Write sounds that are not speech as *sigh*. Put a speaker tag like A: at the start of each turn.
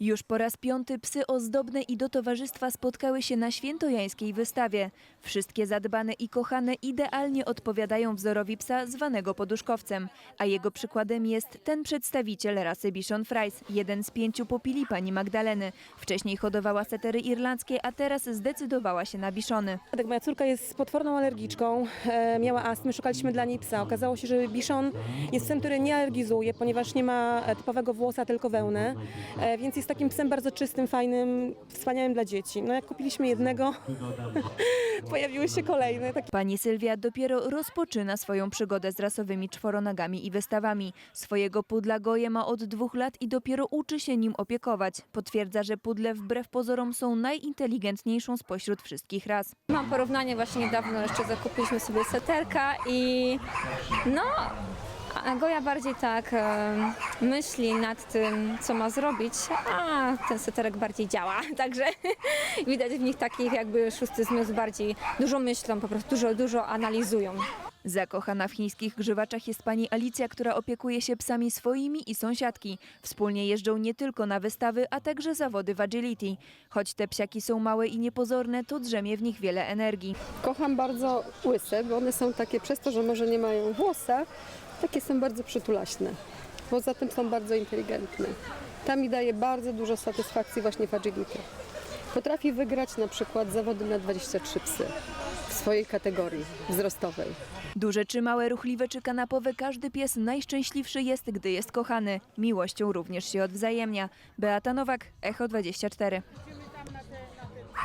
A: Już po raz piąty psy ozdobne i do towarzystwa spotkały się na świętojańskiej wystawie. Wszystkie zadbane i kochane idealnie odpowiadają wzorowi psa zwanego poduszkowcem, a jego przykładem jest ten przedstawiciel rasy Bichon Frise, jeden z pięciu pupili pani Magdaleny. Wcześniej hodowała setery irlandzkie, a teraz zdecydowała się na biszony.
B: Tak, moja córka jest potworną alergiczką, e, miała astmę, szukaliśmy dla niej psa. Okazało się, że Bichon jest psem, który nie alergizuje, ponieważ nie ma typowego włosa, tylko wełnę, e, więc jest takim psem bardzo czystym, fajnym, wspaniałym dla dzieci. No jak kupiliśmy jednego, *laughs* pojawiły się kolejne. Tak,
A: Pani Sylwia dopiero rozpoczyna swoją przygodę z rasowymi czworonogami i wystawami. Swojego pudla Goje ma od dwóch lat i dopiero uczy się nim opiekować. Potwierdza, że pudle wbrew pozorom są najinteligentniejszą spośród wszystkich ras.
C: Mam porównanie właśnie niedawno jeszcze zakupiliśmy sobie seterka i no a Goja bardziej tak e, myśli nad tym, co ma zrobić, a ten seterek bardziej działa. *laughs* Także widać w nich takich jakby szósty zmysł bardziej dużo myślą, po prostu dużo, dużo analizują.
A: Zakochana w chińskich grzywaczach jest pani Alicja, która opiekuje się psami swoimi i sąsiadki. Wspólnie jeżdżą nie tylko na wystawy, a także zawody w agility. Choć te psiaki są małe i niepozorne, to drzemie w nich wiele energii.
D: Kocham bardzo łyse, bo one są takie, przez to, że może nie mają włosa, takie są bardzo przytulaśne. Poza tym są bardzo inteligentne. Ta mi daje bardzo dużo satysfakcji właśnie w agility. Potrafi wygrać na przykład zawody na 23 psy w swojej kategorii wzrostowej.
A: Duże czy małe, ruchliwe czy kanapowe, każdy pies najszczęśliwszy jest, gdy jest kochany. Miłością również się odwzajemnia. Beata Nowak, Echo 24.